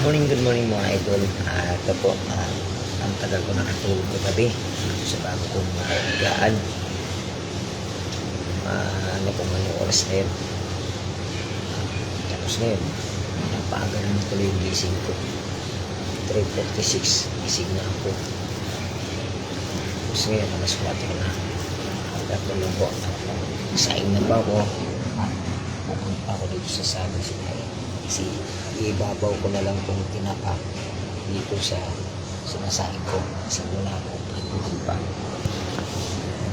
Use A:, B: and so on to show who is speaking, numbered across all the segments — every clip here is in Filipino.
A: morning, good morning mga idol. Ah, ito po, ah, ang tagal ko nakatulog kagabi sa bago kong uh, higaan. Ah, ano man yung oras na yun. Ah, tapos ngayon, napaga naman tuloy yung gising ko. 3.46, gising na ako. Tapos ngayon, alas 4 na. Pagkatulog ko, saing na ba ako? Pupunta ako dito sa sabi si ibabaw ko na lang itong tinapa dito sa sinasahin ko kasi wala ko patuloy pa.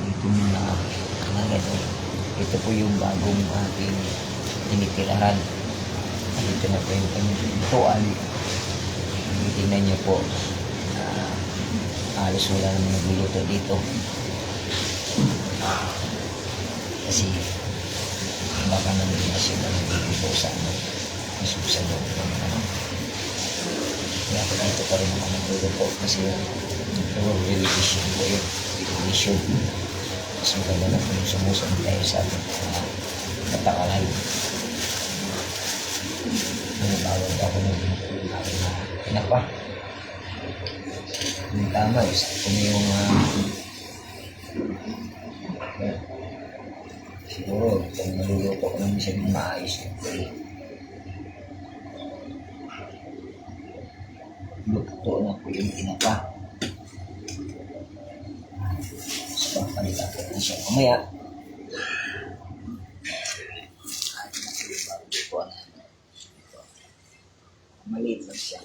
A: Dito muna. Na ito ito po yung bagong ating tinitirahan. Dito na po yung pintuan tingnan niyo po. Uh, halos wala naman nagluluto dito. Kasi baka naman na sila nagluluto sa ano isusa loob ng ano. Kaya ako dito pa rin naman nagluluto kasi yung religion ko yun. Religion. Mas maganda na kung sumusunod tayo sa uh, katakalay. Nanibawag ako ng aking na pinapa. Yung tama, ko na yung uh, siguro kung naluluto ko ng maayos eh, luto na po yung tinapa. So, ko na siya mamaya. Maliit lang siya.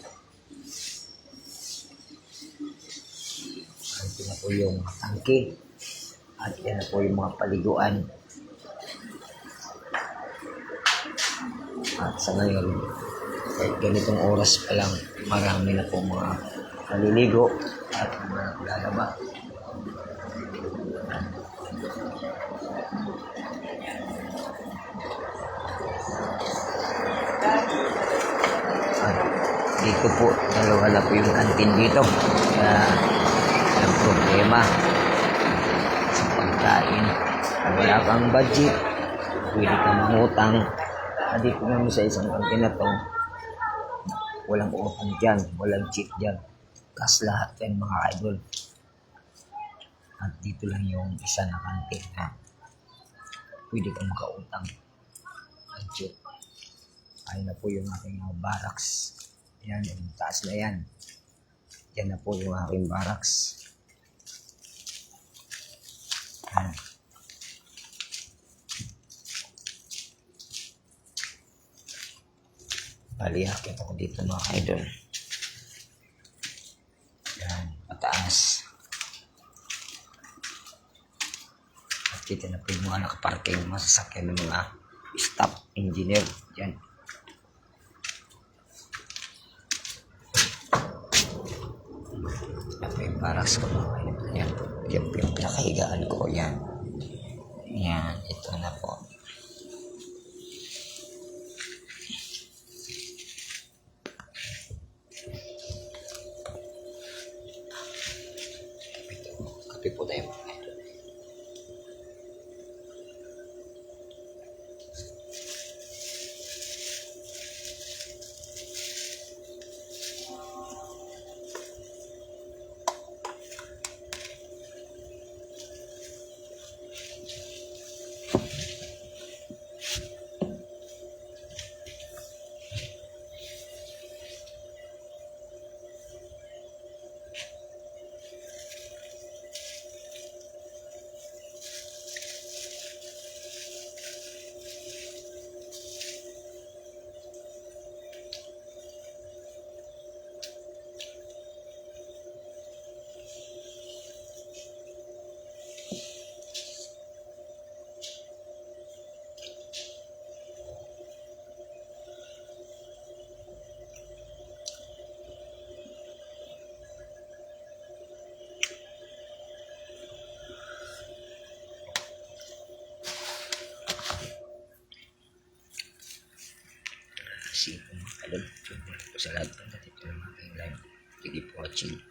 A: Ito na po yung tangke. At yan na po yung mga paliguan. At sa ngayon, kahit ganitong oras pa lang, marami na po mga naliligo at mga lalaba. Dito po, dalawa na po yung kantin dito. Kaya walang problema sa pagkain. Kung wala kang budget, pwede kang mangutang. Dito naman sa isang kantin na to, walang utang dyan, walang cheat dyan. Kas lahat yan mga idol. At dito lang yung isa na kantin na pwede kang makautang. Budget. Ayun na po yung aking uh, barracks. Yan, yung taas na yan. Yan na po yung aking barracks. Yan. Bali, akit ako dito mga idol. Yan, mataas. At dito na po yung mga nakaparking mga sasakyan ng mga staff engineer. Yan. Po yung barracks ko mga idol. Yan. Yan po yung pinakahigaan ko. Yan. Yan. Ito na po. Kape po kung mga kalog, po sa lahat ng natin ng live. Keep watching.